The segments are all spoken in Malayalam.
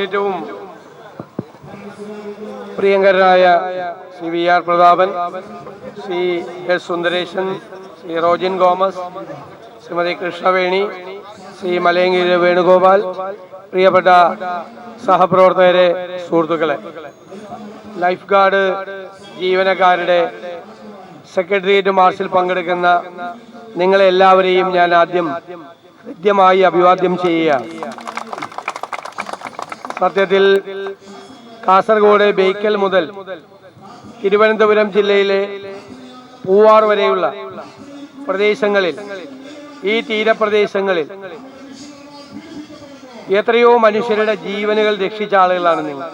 ഏറ്റവും പ്രിയങ്കരായ Shri V R Prathapan Shri S Sundaresan C Rojin Gomes Shrimati Krishnaveni C Malayankiri Venugopal പ്രിയപ്പെട്ട സഹപ്രവർത്തകരെ സുഹൃത്തുക്കളെ. ലൈഫ് ഗാർഡ് ജീവനക്കാരുടെ സെക്രട്ടേറിയറ്റ് മാർച്ചിൽ പങ്കെടുക്കുന്ന നിങ്ങളെല്ലാവരെയും ഞാൻ ആദ്യം ഹൃദ്യമായി അഭിവാദ്യം ചെയ്യുകയാണ്. സത്യത്തിൽ കാസർഗോഡ് ബേക്കൽ മുതൽ തിരുവനന്തപുരം ജില്ലയിലെ പൂവാർ വരെയുള്ള പ്രദേശങ്ങളിൽ ഈ തീരപ്രദേശങ്ങളിൽ എത്രയോ മനുഷ്യരുടെ ജീവനുകൾ രക്ഷിച്ച ആളുകളാണ് നിങ്ങൾ.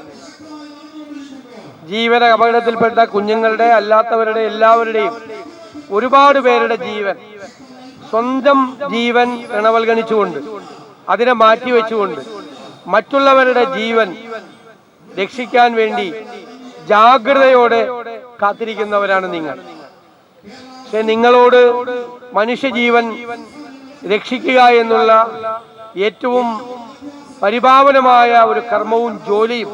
ജീവന അപകടത്തിൽപ്പെട്ട കുഞ്ഞുങ്ങളുടെ അല്ലാത്തവരുടെ എല്ലാവരുടെയും ഒരുപാട് പേരുടെ ജീവൻ സ്വന്തം ജീവൻ ഇണവൽഗണിച്ചുകൊണ്ട് അതിനെ മാറ്റിവെച്ചുകൊണ്ട് മറ്റുള്ളവരുടെ ജീവൻ രക്ഷിക്കാൻ വേണ്ടി ജാഗ്രതയോടെ കാത്തിരിക്കുന്നവരാണ് നിങ്ങൾ. പക്ഷെ നിങ്ങളോട് മനുഷ്യജീവൻ രക്ഷിക്കുക എന്നുള്ള ഏറ്റവും പരിപാവനമായ ഒരു കർമ്മവും ജോലിയും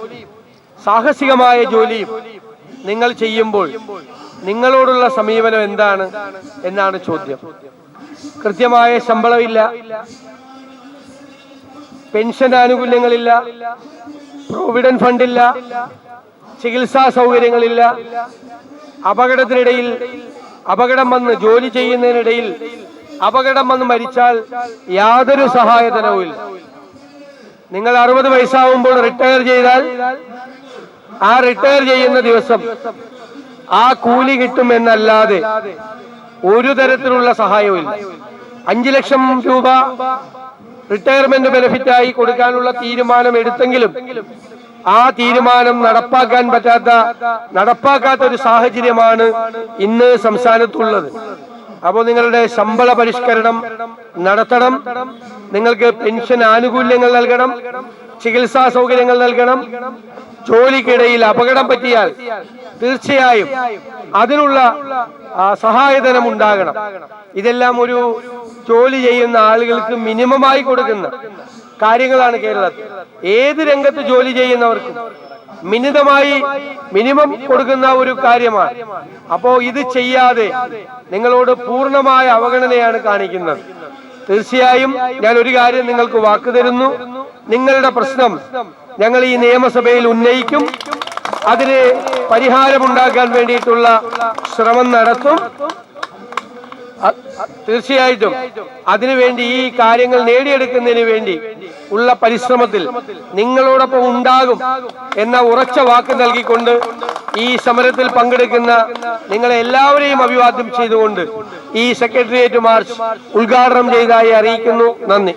സാഹസികമായ ജോലിയും നിങ്ങൾ ചെയ്യുമ്പോൾ നിങ്ങളോടുള്ള സമീപനം എന്താണ്? എന്നാണ് ചോദ്യം. കൃത്യമായ ശമ്പളമില്ല. പെൻഷൻ ആനുകൂല്യങ്ങളില്ല പ്രോവിഡന്റ് ഫണ്ടില്ല ചികിത്സാ സൗകര്യങ്ങളില്ല. അപകടത്തിനിടയിൽ അപകടം വന്ന് ജോലി ചെയ്യുന്നതിനിടയിൽ അപകടം വന്ന് മരിച്ചാൽ യാതൊരു സഹായധനവും ഇല്ല നിങ്ങൾ അറുപത് വയസ്സാവുമ്പോൾ റിട്ടയർ ചെയ്താൽ ആ റിട്ടയർ ചെയ്യുന്ന ദിവസം ആ കൂലി കിട്ടുമെന്നല്ലാതെ ഒരു തരത്തിലുള്ള സഹായവും ഇല്ല അഞ്ചു ലക്ഷം രൂപ റിട്ടയർമെന്റ് ബെനിഫിറ്റായി കൊടുക്കാനുള്ള തീരുമാനം എടുത്തെങ്കിലും ആ തീരുമാനം നടപ്പാക്കാൻ പറ്റാത്ത നടപ്പാക്കാത്ത ഒരു സാഹചര്യമാണ് ഇന്ന് സംസ്ഥാനത്തുള്ളത്. അപ്പോൾ നിങ്ങളുടെ ശമ്പള പരിഷ്കരണം നടത്തണം. നിങ്ങൾക്ക് പെൻഷൻ ആനുകൂല്യങ്ങൾ നൽകണം. ചികിത്സാ സൗകര്യങ്ങൾ നൽകണം. ജോലിക്കിടയിൽ അപകടം പറ്റിയാൽ തീർച്ചയായും അതിനുള്ള സഹായധനം ഉണ്ടാകണം. ഇതെല്ലാം ഒരു ജോലി ചെയ്യുന്ന ആളുകൾക്ക് മിനിമമായി കൊടുക്കുന്ന കാര്യങ്ങളാണ് കേരളത്തിൽ. ഏത് രംഗത്ത് ജോലി ചെയ്യുന്നവർക്കും മിനിതമായി മിനിമം കൊടുക്കുന്ന ഒരു കാര്യമാണ്. അപ്പോ ഇത് ചെയ്യാതെ നിങ്ങളോട് പൂർണമായ അവഗണനയാണ് കാണിക്കുന്നത്. തീർച്ചയായും ഞാൻ ഒരു കാര്യം നിങ്ങൾക്ക് വാക്ക് തരുന്നു. നിങ്ങളുടെ പ്രശ്നം ഞങ്ങൾ ഈ നിയമസഭയിൽ ഉന്നയിക്കും. അതിന് പരിഹാരമുണ്ടാക്കാൻ വേണ്ടിയിട്ടുള്ള ശ്രമം നടത്തും. തീർച്ചയായിട്ടും അതിനുവേണ്ടി ഈ കാര്യങ്ങൾ നേടിയെടുക്കുന്നതിന് വേണ്ടി ഉള്ള പരിശ്രമത്തിൽ നിങ്ങളോടൊപ്പം ഉണ്ടാകും എന്ന ഉറച്ച വാക്ക് നൽകിക്കൊണ്ട് ഈ സമരത്തിൽ പങ്കെടുക്കുന്ന നിങ്ങളെ എല്ലാവരെയും അഭിവാദ്യം ചെയ്തുകൊണ്ട് ഈ സെക്രട്ടേറിയറ്റ് മാർച്ച് ഉദ്ഘാടനം ചെയ്തതായി അറിയിക്കുന്നു. നന്ദി.